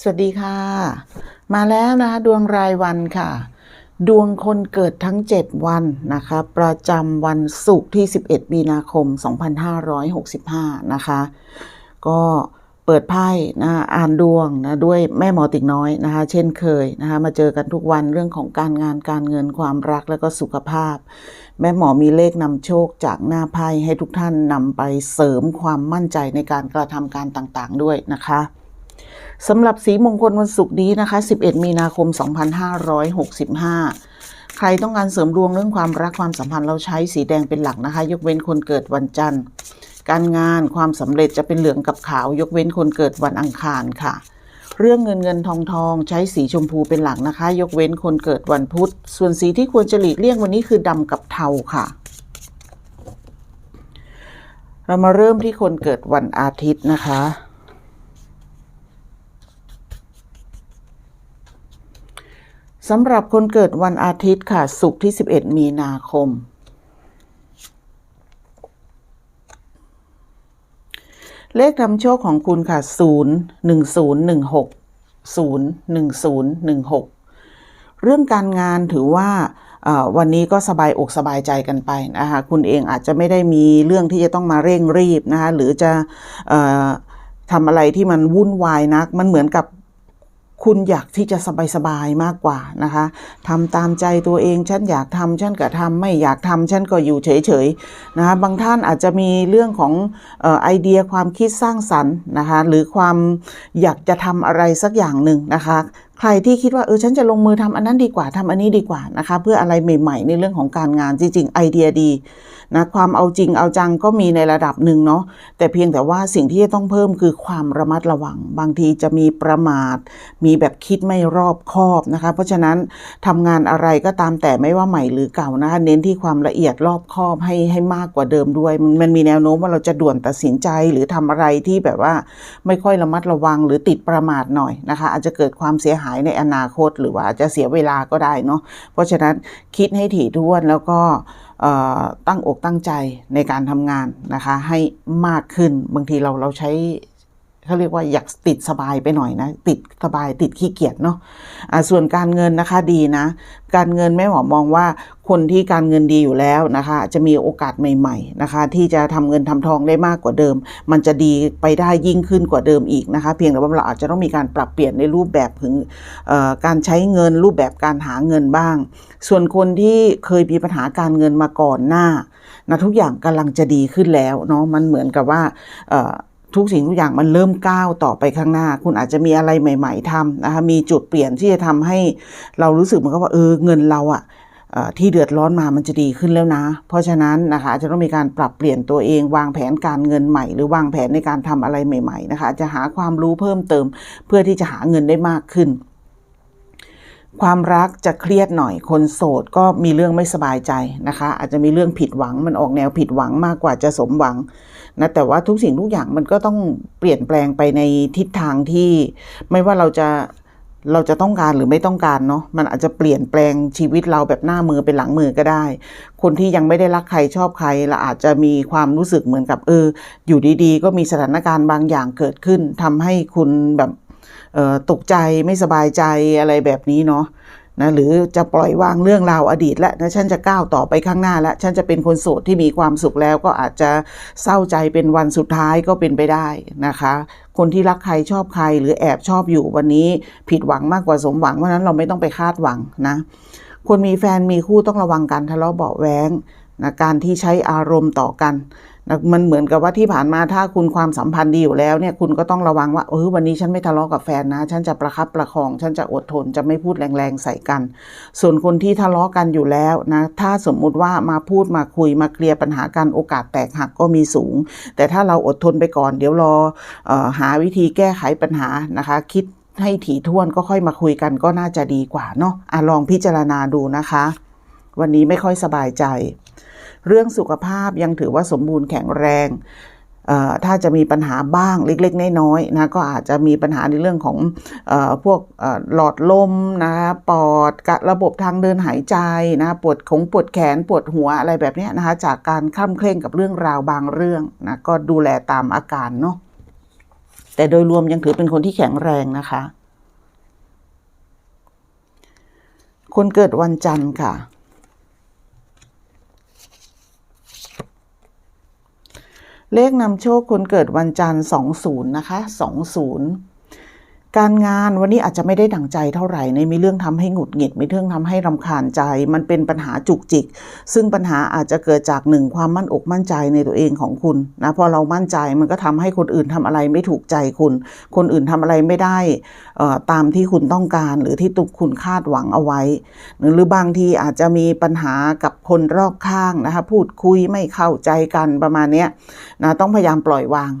สวัสดีค่ะ มาแล้วนะคะดวงรายวันค่ะ ดวงคนเกิดทั้ง 7 วันนะคะ ประจำวันศุกร์ที่ 11 มีนาคม 2565 นะคะ ก็เปิดไพ่นะอ่านดวงนะด้วยแม่หมอติกน้อยนะคะ เช่นเคยนะคะ มาเจอกันทุกวันเรื่องของการงานการเงินความรักแล้วก็สุขภาพ แม่หมอมีเลขนำโชคจากหน้าไพ่ให้ทุกท่านนำไปเสริมความมั่นใจในการกระทำการต่างๆด้วยนะคะ สำหรับสีมงคลวันศุกร์นี้นะคะ 11 มีนาคม 2565ใครต้องการเสริมดวงเรื่องความรักความสัมพันธ์เราใช้สีแดงเป็นหลักนะคะ ยกเว้นคนเกิดวันจันทร์ การงานความสำเร็จจะเป็นเหลืองกับขาวยกเว้นคนเกิดวันอังคารค่ะ เรื่องเงินเงินทองทองใช้สีชมพูเป็นหลักนะคะ ยกเว้นคนเกิดวันพุธ ส่วนสีที่ควรจะหลีกเลี่ยงวันนี้คือดำกับเทาค่ะ เรามาเริ่มที่คนเกิดวันอาทิตย์นะคะ สำหรับคนเกิดวันอาทิตย์ค่ะศุกร์ที่ 11 มีนาคม เลขนำโชคของคุณค่ะ 0 1 0 1 6 0 1 0 1 6 เรื่องการงานถือว่าวันนี้ก็สบายอกสบายใจกันไปนะคะคุณเองอาจจะไม่ได้มีเรื่องที่จะต้องมาเร่งรีบนะคะหรือจะอทำอะไรที่มันวุ่นวายนัก มันเหมือนกับ คุณอยากที่จะสบายๆมากกว่านะคะทำตามใจตัวเอง ฉันอยากทำฉันก็ทำไม่อยากทำฉันก็อยู่เฉยๆนะคะบางท่านอาจจะมีเรื่องของออไอเดียความคิดสร้างสรรค์นะคะหรือความอยากจะทำอะไรสักอย่างหนึ่งนะคะใครที่คิดว่าเออฉันจะลงมือทำอันนั้นดีกว่าทำอันนี้ดีกว่านะคะเพื่ออะไรใหม่ ๆ ในเรื่องของการงานจริงๆไอเดียดี นะความเอาจริงเอาจังก็มีในระดับหนึ่งเนาะแต่เพียงแต่ว่าสิ่งที่จะต้องเพิ่มคือความระมัดระวัง บางทีจะมีประมาท มีแบบคิดไม่รอบคอบนะคะ เพราะฉะนั้นทำงานอะไรก็ตามแต่ไม่ว่าใหม่หรือเก่านะคะเน้นที่ความละเอียดรอบคอบให้ให้มากกว่าเดิมด้วย มันมีแนวโน้มว่าเราจะด่วนตัดสินใจหรือทำอะไรที่แบบว่าไม่ค่อยระมัดระวังหรือติดประมาทหน่อยนะคะ อาจจะเกิดความเสียหายในอนาคต หรือว่าอาจจะเสียเวลาก็ได้เนาะเพราะฉะนั้นคิดให้ถี่ถ้วนแล้วก็ ตั้งอกตั้งใจในการทำงานนะคะให้มากขึ้นบางทีเราเราใช้ เขาเรียกว่าอยากติดสบายไปหน่อยนะ ติดสบายติดขี้เกียจเนาะะส่วนการเงินนะคะดีนะ การเงินแม่หมอมองว่าคนที่การเงินดีอยู่แล้วนะคะ จะมีโอกาสใหม่ๆนะคะ ที่จะทำเงินทำทองได้มากกว่าเดิม มันจะดีไปได้ยิ่งขึ้นกว่าเดิมอีกนะคะ เพียงแต่ว่าเราอาจจะต้องมีการปรับเปลี่ยนในรูปแบบถึงการใช้เงินรูปแบบการหาเงินบ้าง ส่วนคนที่เคยมีปัญหาการเงินมาก่อนหน้านะทุกอย่างกำลังจะดีขึ้นแล้วเนาะมันเหมือนกับว่า ทุกสิ่งทุกอย่างมันเริ่มก้าวต่อไปข้างหน้า คุณอาจจะมีอะไรใหม่ ๆทำนะคะมีจุดเปลี่ยนที่จะทำให้เรารู้สึกเหมือนกับว่าเออเงินเราอะที่เดือดร้อนมามันจะดีขึ้นแล้วนะ เพราะฉะนั้นนะคะอาจจะต้องมีการปรับเปลี่ยนตัวเองวางแผนการเงินใหม่ หรือวางแผนในการทำอะไรใหม่ ๆ นะคะ จะหาความรู้เพิ่มเติม เพื่อที่จะหาเงินได้มากขึ้น ความรักจะเครียดหน่อยคนโสดก็มีเรื่องไม่สบายใจนะคะ อาจจะมีเรื่องผิดหวังมันออกแนวผิดหวังมากกว่าจะสมหวังนะแต่ว่าทุกสิ่งทุกอย่างมันก็ต้องเปลี่ยนแปลงไปในทิศทางที่ไม่ว่าเราจะเราจะต้องการหรือไม่ต้องการเนาะมันอาจจะเปลี่ยนแปลงชีวิตเราแบบหน้ามือเป็นหลังมือก็ได้ คนที่ยังไม่ได้รักใครชอบใครเราอาจจะมีความรู้สึกเหมือนกับเออ อยู่ดีๆ ก็มีสถานการณ์บางอย่างเกิดขึ้นทำให้คุณแบบ ตกใจไม่สบายใจอะไรแบบนี้เนาะนะหรือจะปล่อยวางเรื่องราวอดีต และนะฉันจะก้าวต่อไปข้างหน้า และฉันจะเป็นคนโสดที่มีความสุขแล้วก็อาจจะเศร้าใจเป็นวันสุดท้ายก็เป็นไปได้นะคะ คนที่รักใครชอบใครหรือแอบชอบอยู่วันนี้ผิดหวังมากกว่าสมหวังเพราะนั้นเราไม่ต้องไปคาดหวังนะคนมีแฟนมีคู่ต้องระวังการทะเลาะเบาแวงนะการที่ใช้อารมณ์ต่อกัน มันเหมือนกับว่าที่ผ่านมาถ้าคุณความสัมพันธ์ดีอยู่แล้วเนี่ยคุณก็ต้องระวังว่าเออวันนี้ฉันไม่ทะเลาะกับแฟนนะ ฉันจะประคับประคอง ฉันจะอดทนจะไม่พูดแรงๆใส่กัน ส่วนคนที่ทะเลาะกันอยู่แล้วนะถ้าสมมุติว่ามาพูดมาคุยมาเคลียร์ปัญหากันโอกาสแตกหักก็มีสูง แต่ถ้าเราอดทนไปก่อน เดี๋ยวรอออหาวิธีแก้ไขปัญหานะคะ คิดให้ถี่ถ้วนก็ค่อยมาคุยกันก็น่าจะดีกว่าเนาะอะลองพิจารณาดูนะคะ วันนี้ไม่ค่อยสบายใจ เรื่องสุขภาพยังถือว่าสมบูรณ์แข็งแรง ถ้าจะมีปัญหาบ้างเล็กๆ น้อยๆนะก็อาจจะมีปัญหาในเรื่องของอพวกหลอดลมนะปอดระบบทางเดินหายใจนะปวดของปวดแขนปวดหัวอะไรแบบนี้นะคะจากการคล่ำเคร่งกับเรื่องราวบางเรื่องนะก็ดูแลตามอาการเนาะแต่โดยรวมยังถือเป็นคนที่แข็งแรงนะคะ คนเกิดวันจันทร์ค่ะ เลขนำโชคคนเกิดวันจันทร์ 20 นะคะ 20 การงานวันนี้อาจจะไม่ได้ดั่งใจเท่าไหร่ในมีเรื่องทำให้หงุดหงิดมีเรื่องทำให้รำคาญใจ มันเป็นปัญหาจุกจิก ซึ่งปัญหาอาจจะเกิดจากหนึ่งความมั่นอกมั่นใจในตัวเองของคุณนะพอเรามั่นใจมันก็ทำให้คนอื่นทำอะไรไม่ถูกใจคุณ คนอื่นทำอะไรไม่ได้ตามที่คุณต้องการหรือที่ตุกคุณคาดหวังเอาไว้ หรือบางทีอาจจะมีปัญหากับคนรอบข้างนะคะพูดคุยไม่เข้าใจกันประมาณนี้นะต้องพยายามปล่อยวาง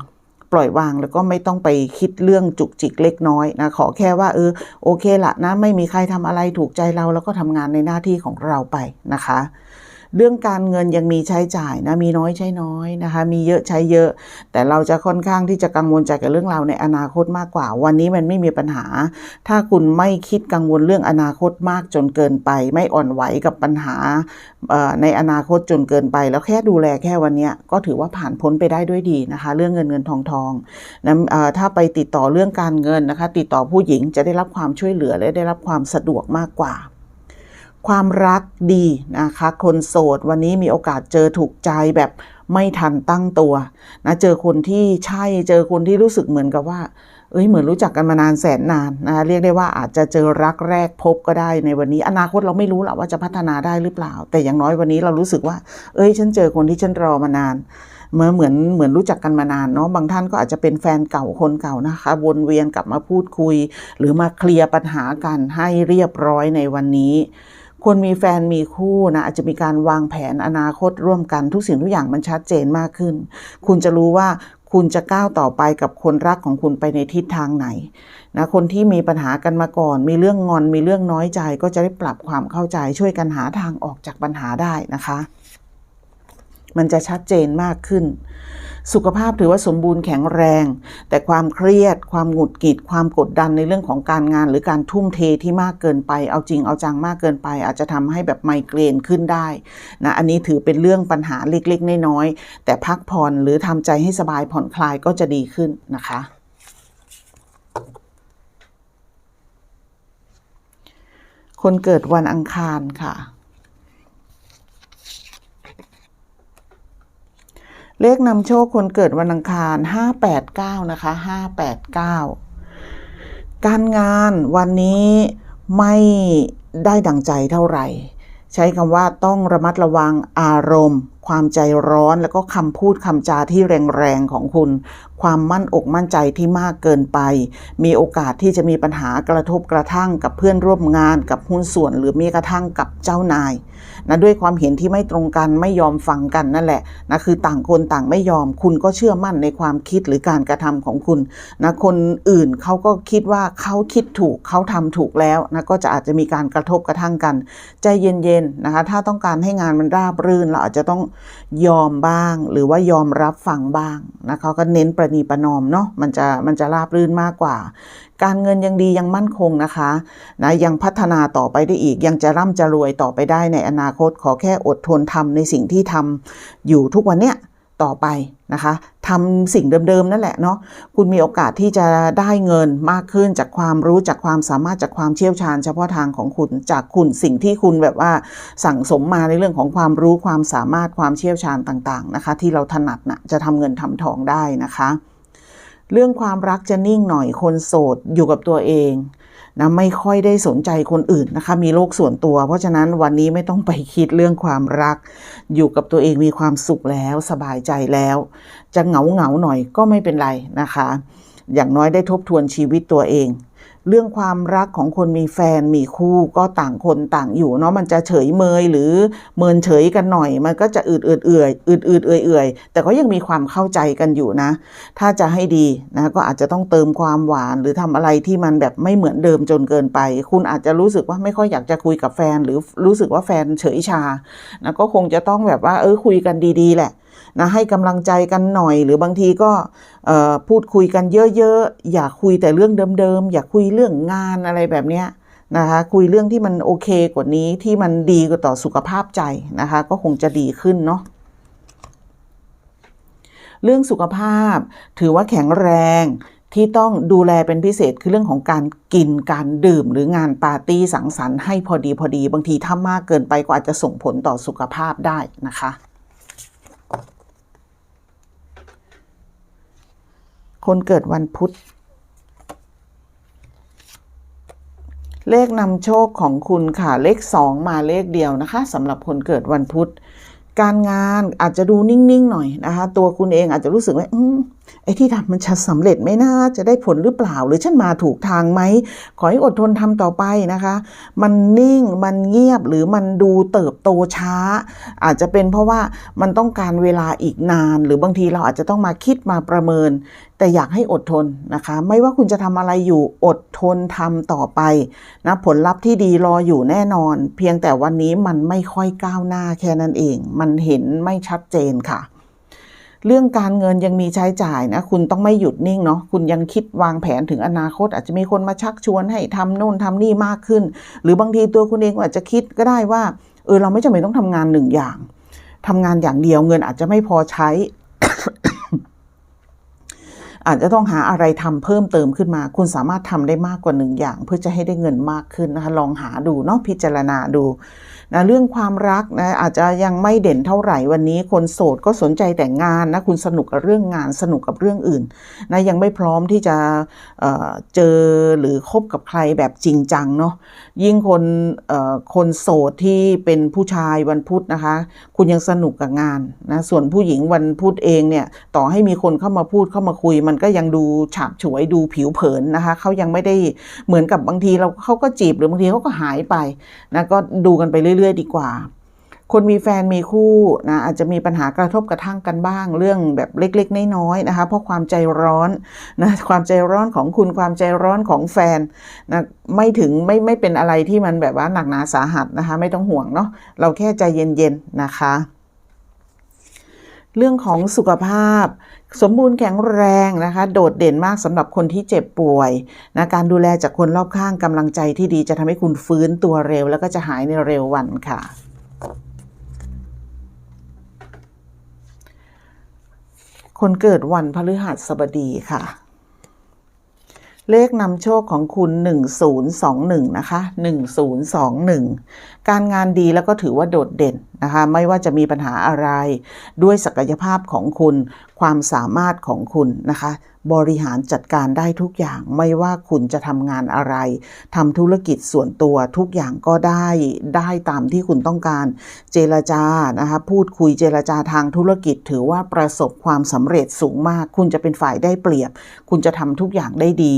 ปล่อยวางแล้วก็ไม่ต้องไปคิดเรื่องจุกจิกเล็กน้อยนะขอแค่ว่าเออโอเคละนะไม่มีใครทำอะไรถูกใจเราแล้วก็ทำงานในหน้าที่ของเราไปนะคะ เรื่องการเงินยังมีใช้จ่ายนะมีน้อยใช้น้อยนะคะ มีเยอะใช้เยอะ แต่เราจะค่อนข้างที่จะกังวลใจกับเรื่องราวในอนาคตมากกว่า วันนี้มันไม่มีปัญหา ถ้าคุณไม่คิดกังวลเรื่องอนาคตมากจนเกินไป ไม่อ่อนไหวกับปัญหาในอนาคตจนเกินไป แล้วแค่ดูแลแค่วันนี้ก็ถือว่าผ่านพ้นไปได้ด้วยดีนะคะ เรื่องเงินเงินทองทองนะถ้าไปติดต่อเรื่องการเงินนะคะ ติดต่อผู้หญิงจะได้รับความช่วยเหลือและได้รับความสะดวกมากกว่า ความรักดีนะคะ คนโสดวันนี้มีโอกาสเจอถูกใจแบบไม่ทันตั้งตัวนะเจอคนที่ใช่เจอคนที่รู้สึกเหมือนกับว่า เอ้ยเหมือนรู้จักกันมานานแสนนานนะเรียกได้ว่าอาจจะเจอรักแรกพบก็ได้ในวันนี้ อนาคตเราไม่รู้หรอกว่าจะพัฒนาได้หรือเปล่า แต่อย่างน้อยวันนี้เรารู้สึกว่า เอ้ย ฉันเจอคนที่ฉันรอมานานเมื่อเหมือนเหมือนรู้จักกันมานานเนาะบางท่านก็อาจจะเป็นแฟนเก่าคนเก่านะคะ วนเวียนกลับมาพูดคุย หรือมาเคลียร์ปัญหากันให้เรียบร้อยในวันนี้ คนมีแฟนมีคู่นะอาจจะมีการวางแผนอนาคตร่วมกันทุกสิ่งทุกอย่างมันชัดเจนมากขึ้น คุณจะรู้ว่าคุณจะก้าวต่อไปกับคนรักของคุณไปในทิศทางไหนนะคนที่มีปัญหากันมาก่อน มีเรื่องงอนมีเรื่องน้อยใจ ก็จะได้ปรับความเข้าใจช่วยกันหาทางออกจากปัญหาได้นะคะ มันจะชัดเจนมากขึ้น สุขภาพถือว่าสมบูรณ์แข็งแรง แต่ความเครียด ความหงุดหงิด ความกดดันในเรื่องของการงาน หรือการทุ่มเทที่มากเกินไป เอาจริงเอาจังมากเกินไป อาจจะทำให้แบบไมเกรนขึ้นได้นะอันนี้ถือเป็นเรื่องปัญหาเล็กๆน้อยๆแต่พักผ่อนหรือทำใจให้สบายผ่อนคลายก็จะดีขึ้นนะคะคนเกิดวันอังคารค่ะ เลขนำโชคคนเกิดวันอังคาร 589 นะคะ 589 การงานวันนี้ไม่ได้ดังใจเท่าไหร่ ใช้คำว่าต้องระมัดระวังอารมณ์ ความใจร้อนแล้วก็คำพูดคำจาที่แรงๆของคุณ ความมั่นอกมั่นใจที่มากเกินไป มีโอกาสที่จะมีปัญหากระทบกระทั่งกับเพื่อนร่วมงานกับหุ้นส่วน หรือมีกระทั่งกับเจ้านายนะด้วยความเห็นที่ไม่ตรงกันไม่ยอมฟังกันนั่นแหละนะคือต่างคนต่างไม่ยอม คุณก็เชื่อมั่นในความคิดหรือการกระทำของคุณนะคนอื่นเขาก็คิดว่าเขาคิดถูกเขาทำถูกแล้วนะก็จะอาจจะมีการกระทบกระทั่งกัน ใจเย็นๆนะคะถ้าต้องการให้งานมันราบรื่นเราอาจจะต้องยอมบ้าง หรือว่ายอมรับฟังบ้างนะเขาก็เน้นประนีประนอมเนาะมันจะมันจะราบรื่นมากกว่า การเงินยังดียังมั่นคงนะคะนะยังพัฒนาต่อไปได้อีก ยังจะร่ำจะรวยต่อไปได้ในอนาคตขอแค่อดทนทำในสิ่งที่ทำอยู่ทุกวันเนี้ยต่อไป นะคะทำสิ่งเดิมๆนั่นแหละเนาะคุณมีโอกาสที่จะได้เงินมากขึ้นจากความรู้จากความสามารถจากความเชี่ยวชาญ เฉพาะทางของคุณจากคุณสิ่งที่คุณแบบว่าสั่งสมมาในเรื่องของความรู้ความสามารถความเชี่ยวชาญต่างๆนะคะ ที่เราถนัดนะจะทำเงินทำทองได้นะคะ เรื่องความรักจะนิ่งหน่อยคนโสดอยู่กับตัวเอง นะไม่ค่อยได้สนใจคนอื่นนะคะ มีโลกส่วนตัว เพราะฉะนั้นวันนี้ไม่ต้องไปคิดเรื่องความรัก อยู่กับตัวเองมีความสุขแล้วสบายใจแล้ว จะเหงาเหงาหน่อยก็ไม่เป็นไรนะคะ อย่างน้อยได้ทบทวนชีวิตตัวเอง เรื่องความรักของคนมีแฟนมีคู่ก็ต่างคนต่างอยู่เนาะมันจะเฉยเมยหรือเมินเฉยกันหน่อย มันก็จะอืดอืดเอื่อยอืดอืดเอื่อยเอื่อยแต่ก็ยังมีความเข้าใจกันอยู่นะ ถ้าจะให้ดีนะก็อาจจะต้องเติมความหวานหรือทำอะไรที่มันแบบไม่เหมือนเดิมจนเกินไป คุณอาจจะรู้สึกว่าไม่ค่อยอยากจะคุยกับแฟน หรือรู้สึกว่าแฟนเฉยชานะก็คงจะต้องแบบว่าเออคุยกันดี ๆ แหละ นะให้กำลังใจกันหน่อย หรือบางทีก็พูดคุยกันเยอะๆ อย่าคุยแต่เรื่องเดิมๆ อย่าคุยเรื่องงานอะไรแบบเนี้ยนะคะคุยเรื่องที่มันโอเคกว่านี้ที่มันดีกว่าต่อสุขภาพใจนะคะก็คงจะดีขึ้นเนาะเรื่องสุขภาพถือว่าแข็งแรงที่ต้องดูแลเป็นพิเศษคือเรื่องของการกินการดื่มหรืองานปาร์ตี้สังสรรค์ให้พอดีพอดี บางทีถ้ามากเกินไปก็อาจจะส่งผลต่อสุขภาพได้นะคะ คนเกิดวันพุธ เลขนำโชคของคุณค่ะ เลขสองมาเลขเดียวนะคะสำหรับคนเกิดวันพุธ การงานอาจจะดูนิ่ง ๆ หน่อยนะคะ ตัวคุณเองอาจจะรู้สึกว่า ไอ้ที่ทำมันจะสำเร็จไหมนะจะได้ผลหรือเปล่า หรือฉันมาถูกทางไหม ขอให้อดทนทำต่อไปนะคะ มันนิ่งมันเงียบหรือมันดูเติบโตช้า อาจจะเป็นเพราะว่ามันต้องการเวลาอีกนาน หรือบางทีเราอาจจะต้องมาคิดมาประเมิน แต่อยากให้อดทนนะคะ ไม่ว่าคุณจะทำอะไรอยู่อดทนทำต่อไปนะผลลัพธ์ที่ดีรออยู่แน่นอน เพียงแต่วันนี้มันไม่ค่อยก้าวหน้าแค่นั้นเอง มันเห็นไม่ชัดเจนค่ะ เรื่องการเงินยังมีใช้จ่ายนะ คุณต้องไม่หยุดนิ่งเนาะคุณยังคิดวางแผนถึงอนาคต อาจจะมีคนมาชักชวนให้ทำโน่นทำนี่มากขึ้น หรือบางทีตัวคุณเองก็อาจจะคิดก็ได้ว่าเออเราไม่จำเป็นต้องทำงานหนึ่งอย่างทำงานอย่างเดียวเงินอาจจะไม่พอใช้ อาจจะต้องหาอะไรทำเพิ่มเติมขึ้นมา คุณสามารถทำได้มากกว่าหนึ่งอย่าง เพื่อจะให้ได้เงินมากขึ้นนะคะลองหาดูเนาะพิจารณาดู นะเรื่องความรักนะอาจจะยังไม่เด่นเท่าไหร่วันนี้ คนโสดก็สนใจแต่งงานนะคุณสนุกกับเรื่องงานสนุกกับเรื่องอื่นนะยังไม่พร้อมที่จะเเจอหรือคบกับใครแบบจริงจังเนาะยิ่งคนคนโสดที่เป็นผู้ชายวันพุธนะคะ คุณยังสนุกกับงานนะส่วนผู้หญิงวันพุธเองเนี่ยต่อให้มีคนเข้ามาพูดเข้ามาคุย มันก็ยังดูฉาบฉวยดูผิวเผินนะคะเขายังไม่ได้เหมือนกับบางทีเราเขาก็จีบหรือบางทีเขาก็หายไปนะก็ดูกันไปเรื่อยๆ ดีกว่า คนมีแฟนมีคู่นะอาจจะมีปัญหากระทบกระทั่งกันบ้าง เรื่องแบบเล็กๆ น้อยๆนะคะเพราะความใจร้อนนะความใจร้อนของคุณความใจร้อนของแฟนนะไม่ถึงไม่ไม่เป็นอะไรที่มันแบบว่าหนักหนาสาหัสนะคะ ไม่ต้องห่วงเนาะเราแค่ใจเย็นๆนะคะ เรื่องของสุขภาพ สมบูรณ์แข็งแรงนะคะ โดดเด่นมากสำหรับคนที่เจ็บป่วยนะการดูแลจากคนรอบข้างกำลังใจที่ดีจะทำให้คุณฟื้นตัวเร็ว แล้วก็จะหายในเร็ววันค่ะคนเกิดวันพฤหัสบดีค่ะ เลขนำโชคของคุณ 1021 นะคะ 1021 การงานดีแล้วก็ถือว่าโดดเด่นนะคะ ไม่ว่าจะมีปัญหาอะไร ด้วยศักยภาพของคุณ ความสามารถของคุณนะคะ บริหารจัดการได้ทุกอย่างไม่ว่าคุณจะทำงานอะไรทำธุรกิจส่วนตัวทุกอย่างก็ได้ได้ตามที่คุณต้องการเจรจานะคะพูดคุยเจรจาทางธุรกิจ ถือว่าประสบความสำเร็จสูงมาก คุณจะเป็นฝ่ายได้เปรียบ คุณจะทำทุกอย่างได้ดี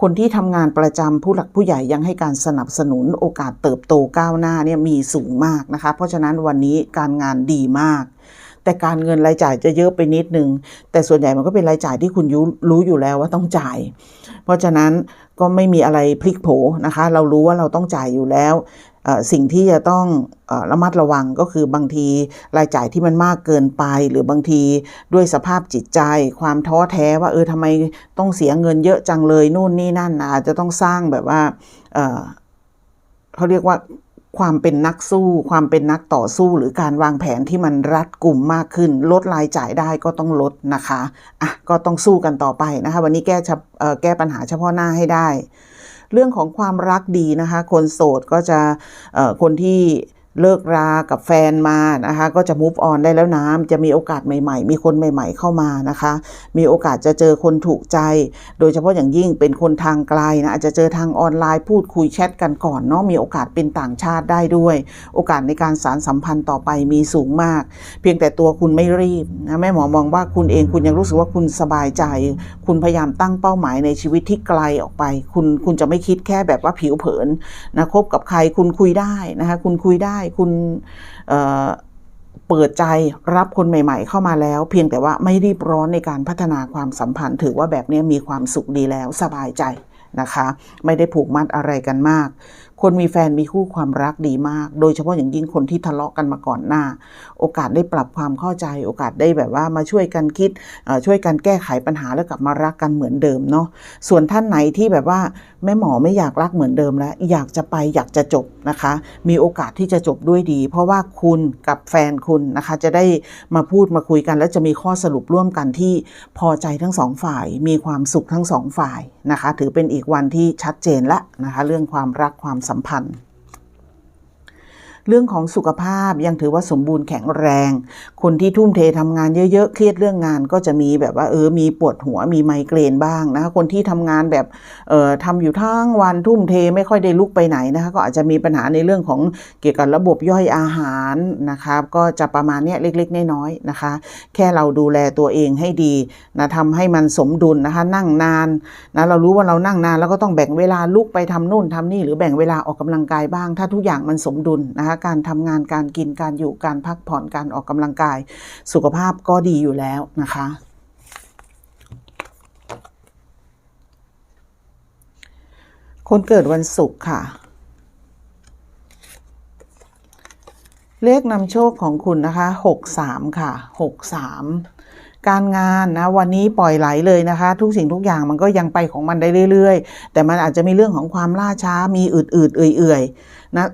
คนที่ทำงานประจำผู้หลักผู้ใหญ่ยังให้การสนับสนุนโอกาสเติบโตก้าวหน้าเนี่ยมีสูงมากนะคะ เพราะฉะนั้นวันนี้การงานดีมาก แต่การเงินรายจ่ายจะเยอะไปนิดนึง แต่ส่วนใหญ่มันก็เป็นรายจ่ายที่คุณยรู้อยู่แล้วว่าต้องจ่าย เพราะฉะนั้นก็ไม่มีอะไรพลิกโผนะคะ เรารู้ว่าเราต้องจ่ายอยู่แล้วสิ่งที่จะต้องระมัดระวังก็คือบางทีรายจ่ายที่มันมากเกินไป หรือบางทีด้วยสภาพจิตใจ ความท้อแท้ว่าเออทำไมต้องเสียเงินเยอะจังเลยนู่นนี่นั่นอาจจะต้องสร้างแบบว่าเขาเรียกว่า ความเป็นนักสู้ ความเป็นนักต่อสู้หรือการวางแผนที่มันรัดกลุ่มมากขึ้น ลดรายจ่ายได้ก็ต้องลดนะคะอะก็ต้องสู้กันต่อไปนะคะ วันนี้แก้แก้ปัญหาเฉพาะหน้าให้ได้ เรื่องของความรักดีนะคะ คนโสดก็จะคนที่ เลิกรากับแฟนมานะคะ ก็จะ move on ได้แล้วนะจะมีโอกาสใหม่ ๆ มีคนใหม่ ๆ เข้ามานะคะ มีโอกาสจะเจอคนถูกใจ โดยเฉพาะอย่างยิ่งเป็นคนทางไกลนะอาจจะเจอทางออนไลน์พูดคุยแชทกันก่อนเนาะมีโอกาสเป็นต่างชาติได้ด้วย โอกาสในการสารสัมพันธ์ต่อไปมีสูงมาก เพียงแต่ตัวคุณไม่รีบนะแม่หมอมองว่าคุณเองคุณยังรู้สึกว่าคุณสบายใจ คุณพยายามตั้งเป้าหมายในชีวิตที่ไกลออกไป คุณคุณจะไม่คิดแค่แบบว่าผิวเผินนะคบกับใครคุณคุยได้นะคะคุณคุยได้คุณเเปิดใจรับคนใหม่ ๆ เข้ามาแล้ว เพียงแต่ว่าไม่รีบร้อนในการพัฒนาความสัมพันธ์ ถือว่าแบบนี้มีความสุขดีแล้วสบายใจนะคะ ไม่ได้ผูกมัดอะไรกันมาก คนมีแฟนมีคู่ความรักดีมาก โดยเฉพาะอย่างยิ่งคนที่ทะเลาะกันมาก่อนหน้า โอกาสได้ปรับความเข้าใจ โอกาสได้แบบว่ามาช่วยกันคิดช่วยกันแก้ไขปัญหาแล้วกลับมารักกันเหมือนเดิมเนาะส่วนท่านไหนที่แบบว่าแม่หมอไม่อยากรักเหมือนเดิมแล้ว อยากจะไปอยากจะจบนะคะ มีโอกาสที่จะจบด้วยดี เพราะว่าคุณกับแฟนคุณนะคะ จะได้มาพูดมาคุยกัน แล้วจะมีข้อสรุปร่วมกันที่พอใจทั้งสองฝ่าย มีความสุขทั้งสองฝ่ายนะคะ ถือเป็นอีกวันที่ชัดเจนละนะคะ เรื่องความรักความสัมพันธ์ เรื่องของสุขภาพยังถือว่าสมบูรณ์แข็งแรง คนที่ทุ่มเททำงานเยอะๆ เครียดเรื่องงานก็จะมีแบบว่าเออมีปวดหัวมีไมเกรนบ้างนะคะคนที่ทำงานแบบเอ่อทำอยู่ทั้งวันทุ่มเทไม่ค่อยได้ลุกไปไหนนะคะก็อาจจะมีปัญหาในเรื่องของเกี่ยวกับระบบย่อยอาหารนะคะก็จะประมาณนี้เล็กๆ น้อยๆนะคะ แค่เราดูแลตัวเองให้ดีนะทำให้มันสมดุลนะคะนั่งนานนะเรารู้ว่าเรานั่งนานแล้วก็ต้องแบ่งเวลาลุกไปทำนู่นทำนี่หรือแบ่งเวลาออกกำลังกายบ้าง ถ้าทุกอย่างมันสมดุลนะคะการทำงานการกินการอยู่การพักผ่อนการออกกำลังกาย สุขภาพก็ดีอยู่แล้วนะคะคนเกิดวันศุกร์ค่ะ เลขนำโชคของคุณนะคะหกสามค่ะหกสามการงานนะวันนี้ปล่อยไหลเลยนะคะ ทุกสิ่งทุกอย่างมันก็ยังไปของมันได้เรื่อย ๆ แต่มันอาจจะมีเรื่องของความล่าช้ามีอืดๆเอื่อยๆนะ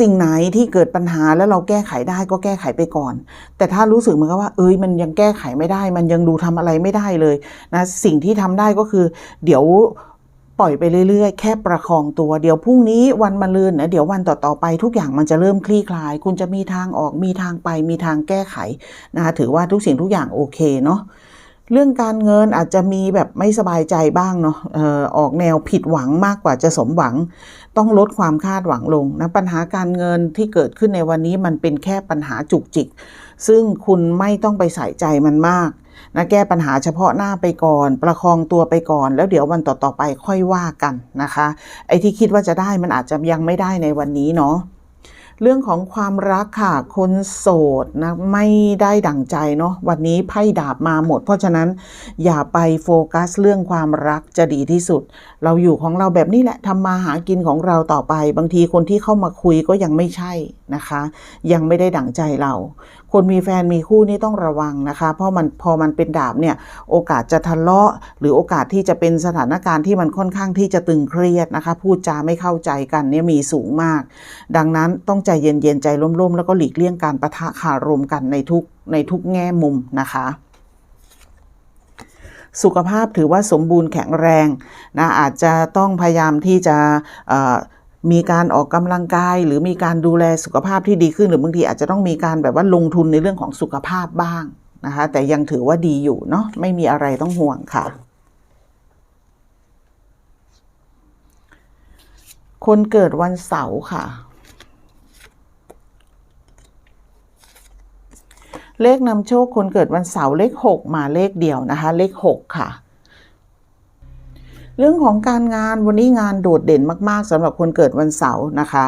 สิ่งไหนที่เกิดปัญหาแล้วเราแก้ไขได้ก็แก้ไขไปก่อน แต่ถ้ารู้สึกเหมือนกับว่า เอ้ยมันยังแก้ไขไม่ได้ มันยังดูทำอะไรไม่ได้เลยนะสิ่งที่ทำได้ก็คือ เดี๋ยวปล่อยไปเรื่อยๆ แค่ประคองตัว เดี๋ยวพรุ่งนี้วันมะรืนนะเดี๋ยววันต่อๆไปทุกอย่างมันจะเริ่มคลี่คลาย คุณจะมีทางออกมีทางไปมีทางแก้ไขนะคะถือว่าทุกสิ่งทุกอย่างโอเคเนาะ เรื่องการเงินอาจจะมีแบบไม่สบายใจบ้างเนาะออออกแนวผิดหวังมากกว่าจะสมหวัง ต้องลดความคาดหวังลงนะปัญหาการเงินที่เกิดขึ้นในวันนี้มันเป็นแค่ปัญหาจุกจิก ซึ่งคุณไม่ต้องไปใส่ใจมันมากนะแก้ปัญหาเฉพาะหน้าไปก่อน ประคองตัวไปก่อน แล้วเดี๋ยววันต่อๆไปค่อยว่ากันนะคะ ไอ้ที่คิดว่าจะได้มันอาจจะยังไม่ได้ในวันนี้เนาะ เรื่องของความรักค่ะ คนโสดนะไม่ได้ดั่งใจเนาะวันนี้ไพ่ดาบมาหมด เพราะฉะนั้นอย่าไปโฟกัสเรื่องความรักจะดีที่สุด เราอยู่ของเราแบบนี้แหละทำมาหากินของเราต่อไป บางทีคนที่เข้ามาคุยก็ยังไม่ใช่นะคะ ยังไม่ได้ดั่งใจเราคนมีแฟนมีคู่นี่ต้องระวังนะคะ เพราะมันพอมันเป็นดาบเนี่ยโอกาสจะทะเลาะ หรือโอกาสที่จะเป็นสถานการณ์ที่มันค่อนข้างที่จะตึงเครียดนะคะ พูดจาไม่เข้าใจกันเนี่ยมีสูงมาก ดังนั้นต้องใจเย็นๆใจร่มๆ แล้วก็หลีกเลี่ยงการประทะคารมกันในทุกในทุกแง่มุมนะคะสุขภาพถือว่าสมบูรณ์แข็งแรงนะอาจจะต้องพยายามที่จะ มีการออกกำลังกาย หรือมีการดูแลสุขภาพที่ดีขึ้น หรือบางทีอาจจะต้องมีการแบบว่าลงทุนในเรื่องของสุขภาพบ้างนะคะ แต่ยังถือว่าดีอยู่เนาะไม่มีอะไรต้องห่วงค่ะ คนเกิดวันเสาร์ค่ะ เลขนำโชคคนเกิดวันเสาร์เลขหกมาเลขเดียวนะคะ เลขหกค่ะ เรื่องของการงานวันนี้งานโดดเด่นมาก ๆสำหรับคนเกิดวันเสาร์นะคะ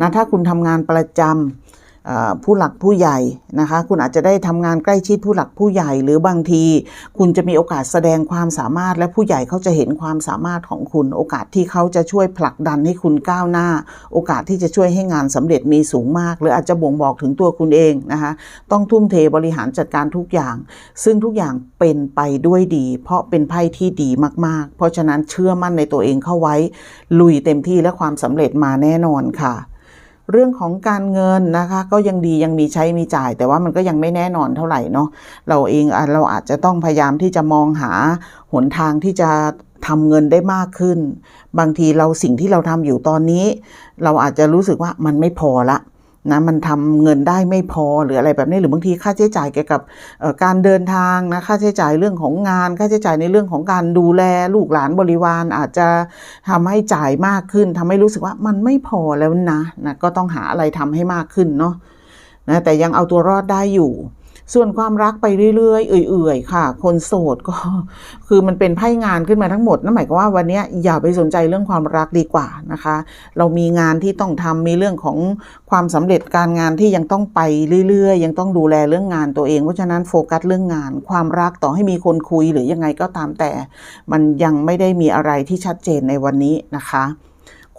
นะถ้าคุณทำงานประจำ ผู้หลักผู้ใหญ่นะคะ คุณอาจจะได้ทำงานใกล้ชิดผู้หลักผู้ใหญ่ หรือบางที คุณจะมีโอกาสแสดงความสามารถ และผู้ใหญ่เขาจะเห็นความสามารถของคุณ โอกาสที่เขาจะช่วยผลักดันให้คุณก้าวหน้า โอกาสที่จะช่วยให้งานสำเร็จมีสูงมาก หรืออาจจะบ่งบอกถึงตัวคุณเองนะคะ ต้องทุ่มเทบริหารจัดการทุกอย่าง ซึ่งทุกอย่างเป็นไปด้วยดี เพราะเป็นไพ่ที่ดีมาก ๆ เพราะฉะนั้นเชื่อมั่นในตัวเองเข้าไว้ ลุยเต็มที่และความสำเร็จมาแน่นอนค่ะ เรื่องของการเงินนะคะ ก็ยังดียังมีใช้มีจ่าย แต่ว่ามันก็ยังไม่แน่นอนเท่าไหร่เนาะเราเองเราอาจจะต้องพยายามที่จะมองหาหนทางที่จะทำเงินได้มากขึ้น บางทีเราสิ่งที่เราทำอยู่ตอนนี้ เราอาจจะรู้สึกว่ามันไม่พอละ นะมันทำเงินได้ไม่พอหรืออะไรแบบนี้หรือบางทีค่าใช้จ่ายเกี่ยวกับการเดินทางนะค่าใช้จ่ายเรื่องของงาน ค่าใช้จ่ายในเรื่องของการดูแลลูกหลานบริวาร อาจจะทำให้จ่ายมากขึ้นทำให้รู้สึกว่ามันไม่พอแล้วนะนะก็ต้องหาอะไรทำให้มากขึ้นเนาะนะแต่ยังเอาตัวรอดได้อยู่ ส่วนความรักไปเรื่อยๆ เอื่อยๆ ค่ะ คนโสดก็คือมันเป็นไพ่งานขึ้นมาทั้งหมด นั่นหมายความว่าวันนี้อย่าไปสนใจเรื่องความรักดีกว่านะคะ เรามีงานที่ต้องทำมีเรื่องของความสำเร็จการงานที่ยังต้องไปเรื่อยๆ ยังต้องดูแลเรื่องงานตัวเอง เพราะฉะนั้นโฟกัสเรื่องงาน ความรักต่อให้มีคนคุยหรือยังไงก็ตามแต่ มันยังไม่ได้มีอะไรที่ชัดเจนในวันนี้นะคะ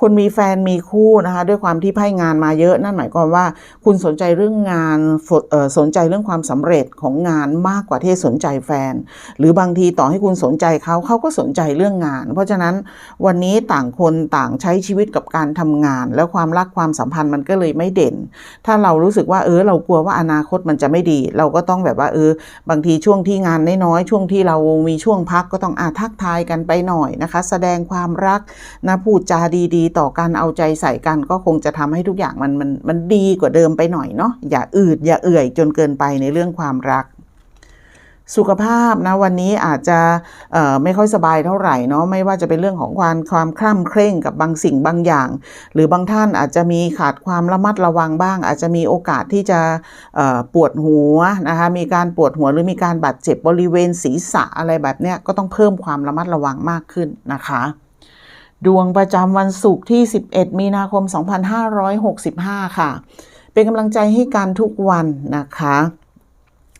คนมีแฟนมีคู่นะคะด้วยความที่ไพ่งานมาเยอะ นั่นหมายความว่า คุณสนใจเรื่องงานสนใจเรื่องความสำเร็จของงานมากกว่าที่สนใจแฟน หรือบางทีต่อให้คุณสนใจเขาเขาก็สนใจเรื่องงาน เพราะฉะนั้นวันนี้ต่างคนต่างใช้ชีวิตกับการทำงาน แล้วความรักความสัมพันธ์มันก็เลยไม่เด่น ถ้าเรารู้สึกว่าเออเรากลัวว่าอนาคตมันจะไม่ดี เราก็ต้องแบบว่าเออบางทีช่วงที่งานน้อยๆช่วงที่เรามีช่วงพักก็ต้องอาทักทายกันไปหน่อยนะคะ แสดงความรักนะพูดจาดีต่อกันเอาใจใส่กันก็คงจะทำให้ทุกอย่างมันมันมันดีกว่าเดิมไปหน่อยเนาะอย่าอืดอย่าเอื่อยจนเกินไปในเรื่องความรัก สุขภาพนะวันนี้อาจจะไม่ค่อยสบายเท่าไหร่เนาะไม่ว่าจะเป็นเรื่องของความความคล่ำเคร่งกับบางสิ่งบางอย่าง หรือบางท่านอาจจะมีขาดความระมัดระวังบ้าง อาจจะมีโอกาสที่จะปวดหัวนะคะมีการปวดหัวหรือมีการบาดเจ็บบริเวณศีรษะอะไรแบบเนี้ยก็ต้องเพิ่มความระมัดระวังมากขึ้นนะคะ ดวงประจำวันศุกร์ที่ 11 มีนาคม 2565 ค่ะ เป็นกำลังใจให้กันทุกวันนะคะ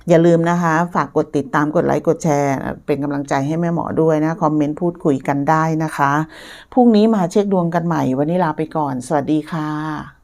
อย่าลืมนะคะ ฝากกดติดตามกดไลค์กดแชร์ เป็นกำลังใจให้แม่หมอด้วยนะ คอมเมนต์พูดคุยกันได้นะคะ พรุ่งนี้มาเช็คดวงกันใหม่ วันนี้ลาไปก่อน สวัสดีค่ะ